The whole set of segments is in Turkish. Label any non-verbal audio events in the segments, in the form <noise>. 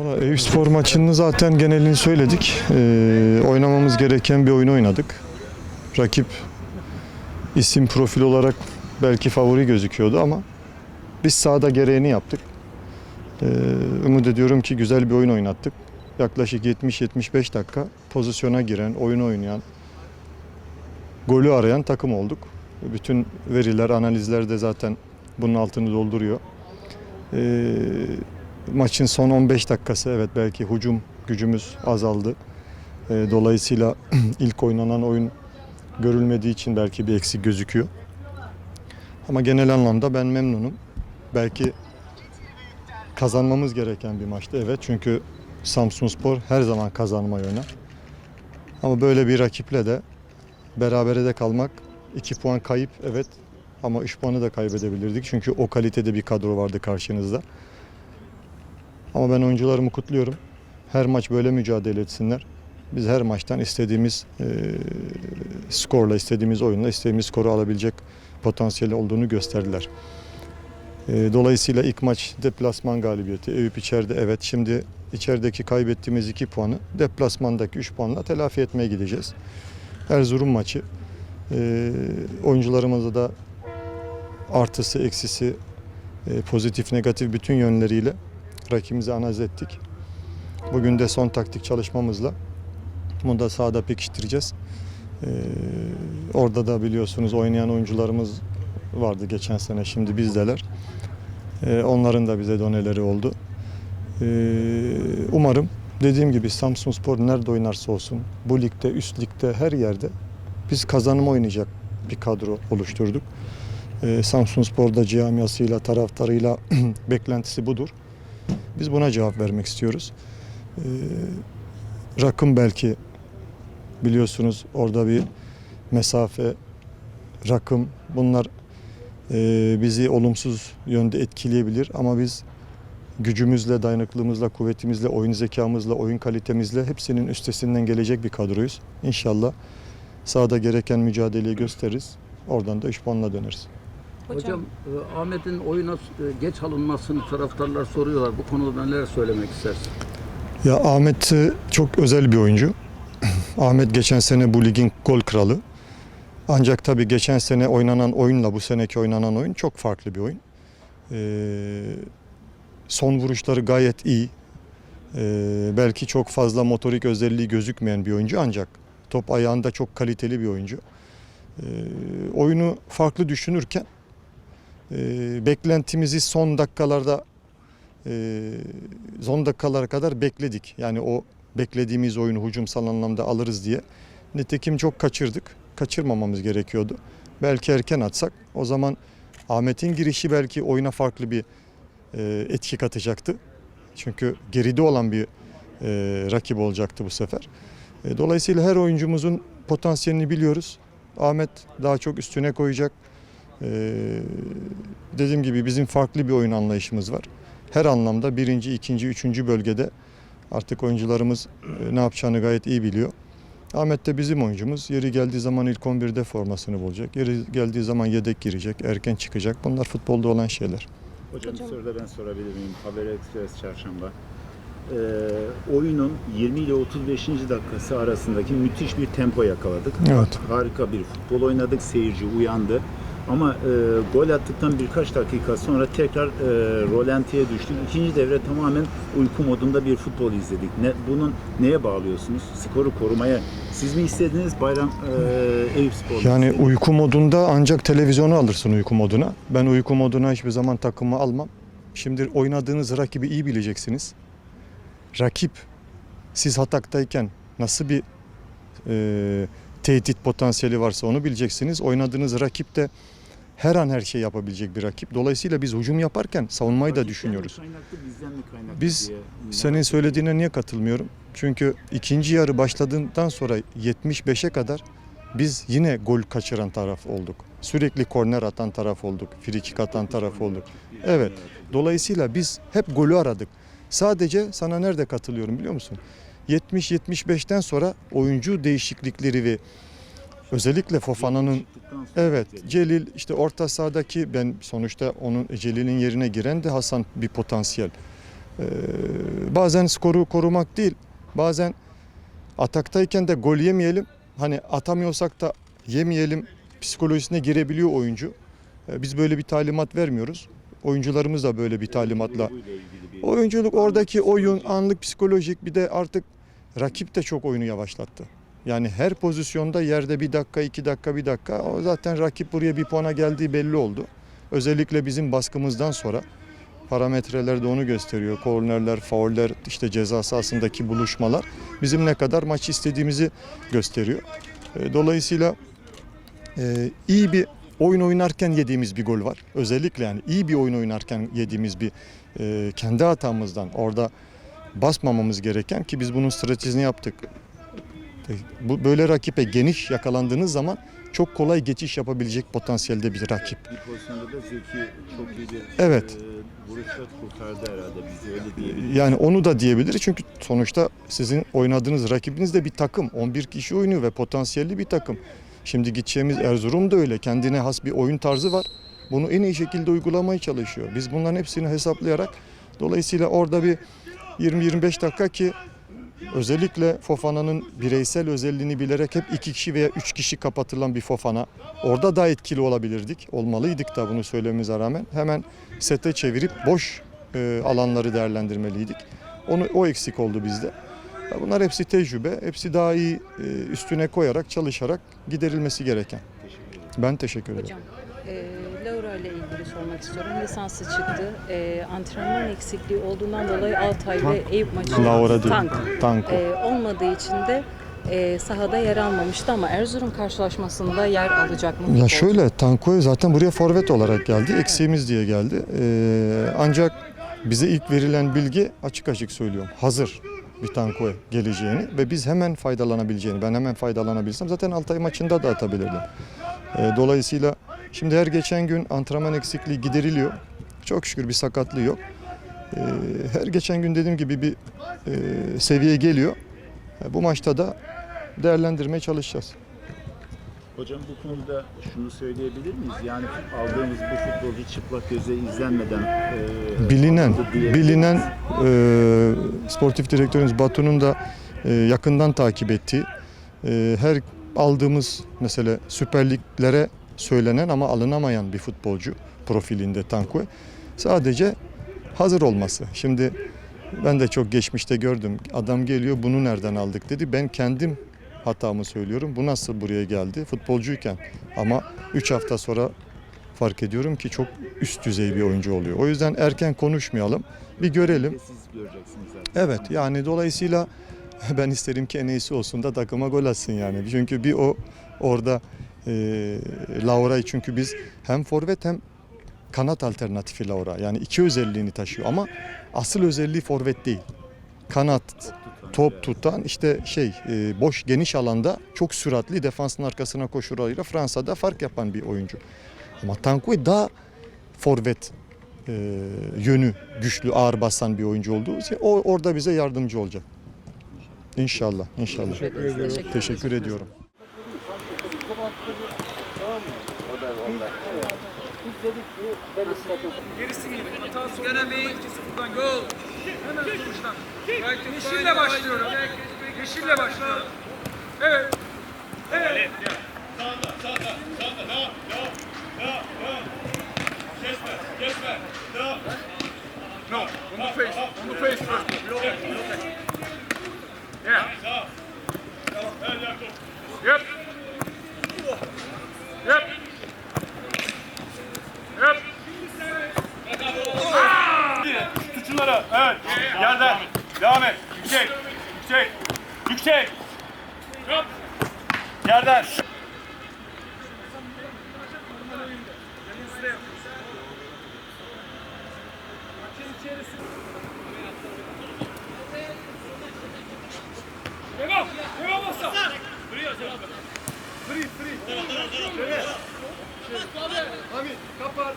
Valla Eyüp Spor maçını zaten genelini söyledik. Ee, oynamamız gereken bir oyun oynadık. Rakip isim profil olarak belki favori gözüküyordu ama biz sahada gereğini yaptık. Ee, umut ediyorum ki güzel bir oyun oynattık. Yaklaşık 70-75 dakika pozisyona giren, oyun oynayan, golü arayan takım olduk. Bütün veriler, analizler de zaten bunun altını dolduruyor. Ee, maçın son 15 dakikası evet belki hücum gücümüz azaldı. Ee, dolayısıyla <clears throat> ilk oynanan oyun görülmediği için belki bir eksik gözüküyor. Ama genel anlamda ben memnunum. Belki kazanmamız gereken bir maçtı evet çünkü Samsunspor her zaman kazanmayı oynar. Ama böyle bir rakiple de berabere de kalmak 2 puan kayıp evet ama 3 puanı da kaybedebilirdik. Çünkü o kalitede bir kadro vardı karşınızda. Ama ben oyuncularımı kutluyorum. Her maç böyle mücadele etsinler. Biz her maçtan istediğimiz e, skorla, istediğimiz oyunla, istediğimiz skoru alabilecek potansiyeli olduğunu gösterdiler. E, dolayısıyla ilk maç deplasman galibiyeti. Eyüp içeride evet. Şimdi içerideki kaybettiğimiz 2 puanı deplasmandaki 3 puanla telafi etmeye gideceğiz. Erzurum maçı. E, oyuncularımıza da artısı, eksisi, e, pozitif, negatif bütün yönleriyle rakibimizi analiz ettik. Bugün de son taktik çalışmamızla bunu da sahada pekiştireceğiz. Ee, orada da biliyorsunuz oynayan oyuncularımız vardı geçen sene şimdi bizdeler. Ee, onların da bize doneleri oldu. Ee, umarım dediğim gibi Samsunspor nerede oynarsa olsun bu ligde, üst ligde her yerde biz kazanım oynayacak bir kadro oluşturduk. Ee, Samsunspor'da camiasıyla, taraftarıyla <clears throat> beklentisi budur. Biz buna cevap vermek istiyoruz. Ee, rakım belki biliyorsunuz orada bir mesafe, rakım bunlar e, bizi olumsuz yönde etkileyebilir ama biz gücümüzle, dayanıklılığımızla, kuvvetimizle, oyun zekamızla, oyun kalitemizle hepsinin üstesinden gelecek bir kadroyuz. İnşallah sahada gereken mücadeleyi gösteririz. Oradan da 3 puanla döneriz. Hocam, e, Ahmet'in oyuna e, geç alınmasını taraftarlar soruyorlar. Bu konuda neler söylemek istersin? Ya Ahmet e, çok özel bir oyuncu. <clears throat> Ahmet geçen sene bu ligin gol kralı. Ancak tabii geçen sene oynanan oyunla bu seneki oynanan oyun çok farklı bir oyun. Ee, son vuruşları gayet iyi. Ee, belki çok fazla motorik özelliği gözükmeyen bir oyuncu ancak top ayağında çok kaliteli bir oyuncu. Ee, oyunu farklı düşünürken beklentimizi son dakikalarda e, son dakikalara kadar bekledik. Yani o beklediğimiz oyunu hücumsal anlamda alırız diye. Nitekim çok kaçırdık. Kaçırmamamız gerekiyordu. Belki erken atsak o zaman Ahmet'in girişi belki oyuna farklı bir e, etki katacaktı. Çünkü geride olan bir e, rakip olacaktı bu sefer. Dolayısıyla her oyuncumuzun potansiyelini biliyoruz. Ahmet daha çok üstüne koyacak. E, dediğim gibi bizim farklı bir oyun anlayışımız var. Her anlamda birinci, ikinci, üçüncü bölgede artık oyuncularımız e, ne yapacağını gayet iyi biliyor. Ahmet de bizim oyuncumuz. Yeri geldiği zaman ilk 11'de formasını bulacak. Yeri geldiği zaman yedek girecek, erken çıkacak. Bunlar futbolda olan şeyler. Hocam, bir soru da ben sorabilir miyim? Haber Express çarşamba. Ee, oyunun 20 ile 35. dakikası arasındaki müthiş bir tempo yakaladık. Evet. Harika bir futbol oynadık. Seyirci uyandı. Ama e, gol attıktan birkaç dakika sonra tekrar e, rolantiye düştük. İkinci devre tamamen uyku modunda bir futbol izledik. Ne, bunun neye bağlıyorsunuz? Skoru korumaya siz mi istediniz Bayram e, Eyüp Spor Yani istedi? uyku modunda ancak televizyonu alırsın uyku moduna. Ben uyku moduna hiçbir zaman takımı almam. Şimdi oynadığınız rakibi iyi bileceksiniz. Rakip siz hataktayken nasıl bir e, tehdit potansiyeli varsa onu bileceksiniz. Oynadığınız rakip de her an her şey yapabilecek bir rakip. Dolayısıyla biz hücum yaparken savunmayı da düşünüyoruz. Biz Senin söylediğine niye katılmıyorum? Çünkü ikinci yarı başladığından sonra 75'e kadar biz yine gol kaçıran taraf olduk. Sürekli korner atan taraf olduk, frikik atan taraf olduk. Evet. Dolayısıyla biz hep golü aradık. Sadece sana nerede katılıyorum biliyor musun? 70-75'ten sonra oyuncu değişiklikleri ve özellikle Fofana'nın Evet, Celil. İşte orta sahadaki ben sonuçta onun Celil'in yerine giren de Hasan bir potansiyel. Ee, bazen skoru korumak değil, bazen ataktayken de gol yemeyelim. Hani atamıyorsak da yemeyelim psikolojisine girebiliyor oyuncu. Ee, biz böyle bir talimat vermiyoruz. Oyuncularımız da böyle bir talimatla Oyunculuk oradaki oyun anlık psikolojik bir de artık rakip de çok oyunu yavaşlattı. Yani her pozisyonda yerde bir dakika, iki dakika, bir dakika. O zaten rakip buraya bir puana geldiği belli oldu. Özellikle bizim baskımızdan sonra parametreler de onu gösteriyor. Kornerler, fauller, işte ceza sahasındaki buluşmalar bizim ne kadar maç istediğimizi gösteriyor. E, Dolayısıyla e, iyi bir oyun oynarken yediğimiz bir gol var. Özellikle yani iyi bir oyun oynarken yediğimiz bir e, kendi hatamızdan orada basmamamız gereken ki biz bunun stratejisini yaptık. Bu böyle rakibe geniş yakalandığınız zaman çok kolay geçiş yapabilecek potansiyelde bir rakip. Bir pozisyonda da Zeki çok iyi bir Evet. e, vuruşla kurtardı herhalde bizi öyle diyebiliriz. Yani onu da diyebiliriz çünkü sonuçta sizin oynadığınız rakibiniz de bir takım. 11 kişi oynuyor ve potansiyelli bir takım. Şimdi gideceğimiz Erzurum da öyle. Kendine has bir oyun tarzı var. Bunu en iyi şekilde uygulamaya çalışıyor. Biz bunların hepsini hesaplayarak dolayısıyla orada bir 20-25 dakika ki özellikle Fofana'nın bireysel özelliğini bilerek hep iki kişi veya üç kişi kapatılan bir Fofana. Orada daha etkili olabilirdik. Olmalıydık da bunu söylememize rağmen. Hemen sete çevirip boş e, alanları değerlendirmeliydik. Onu o eksik oldu bizde. Bunlar hepsi tecrübe, hepsi daha iyi e, üstüne koyarak, çalışarak giderilmesi gereken. Ben teşekkür ederim. Hocam, e, Laura ile ilgili sormak istiyorum. Lisansı çıktı. E, antrenman eksikliği olduğundan dolayı Altay ve Eyüp maçı Laura tank Tanko. e, olmadığı için de e, sahada yer almamıştı ama Erzurum karşılaşmasında yer alacak mı? Ya şöyle Tanko zaten buraya forvet olarak geldi. Eksiğimiz diye geldi. Ee, ancak bize ilk verilen bilgi açık açık söylüyorum. Hazır bir Tanko geleceğini ve biz hemen faydalanabileceğini. Ben hemen faydalanabilsem zaten Altay maçında da atabilirdim. Ee, dolayısıyla şimdi her geçen gün antrenman eksikliği gideriliyor. Çok şükür bir sakatlığı yok. Ee, her geçen gün dediğim gibi bir e, seviye geliyor. E, Bu maçta da değerlendirmeye çalışacağız. Hocam bu konuda şunu söyleyebilir miyiz? Yani aldığımız bu futbolcu çıplak göze izlenmeden e, bilinen bilinen e, sportif direktörümüz Batu'nun da e, yakından takip ettiği e, her aldığımız mesela Süper Liglere söylenen ama alınamayan bir futbolcu profilinde Tankue sadece hazır olması. Şimdi ben de çok geçmişte gördüm. Adam geliyor bunu nereden aldık dedi. Ben kendim hatamı söylüyorum. Bu nasıl buraya geldi? Futbolcuyken ama 3 hafta sonra fark ediyorum ki çok üst düzey bir oyuncu oluyor. O yüzden erken konuşmayalım. Bir görelim. Evet yani dolayısıyla <laughs> ben isterim ki en iyisi olsun da takıma gol atsın yani. Çünkü bir o orada e, Laura'yı çünkü biz hem forvet hem kanat alternatifi Laura. Yani iki özelliğini taşıyor ama asıl özelliği forvet değil. Kanat, top tutan işte şey e, boş geniş alanda çok süratli defansın arkasına koşularıyla Fransa'da fark yapan bir oyuncu. Ama Tankuy daha forvet e, yönü güçlü, ağır basan bir oyuncu olduğu için o orada bize yardımcı olacak. İnşallah, inşallah. Teşekkür. Teşekkür Teşekkür ediyorum. Gene bir sıfırdan gol. Hemen sonuçtan. Yeşille başlıyorum. Yeşille başlıyorum. Evet. Tutunlara. Evet. Yerden. Devam et. Yüksek. Yüksek. Yüksek. Yerden. Devam. Devam olsa. Free, free. Hamit, kapat. Kapat.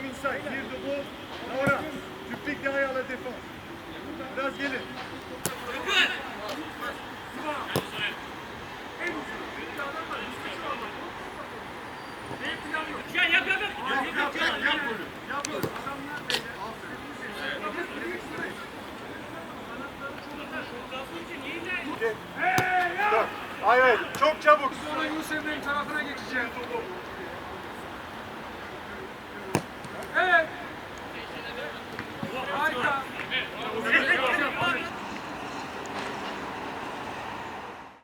Devam inside. Girdi bu. Laura. Tüplik daha yala defa. Biraz gelin. Gel yap yap yap. Yap yap yap. Yap yap. Adamlar böyle. Hayır, evet, çok çabuk. Sonra Yusuf Bey'in tarafına geçeceğim.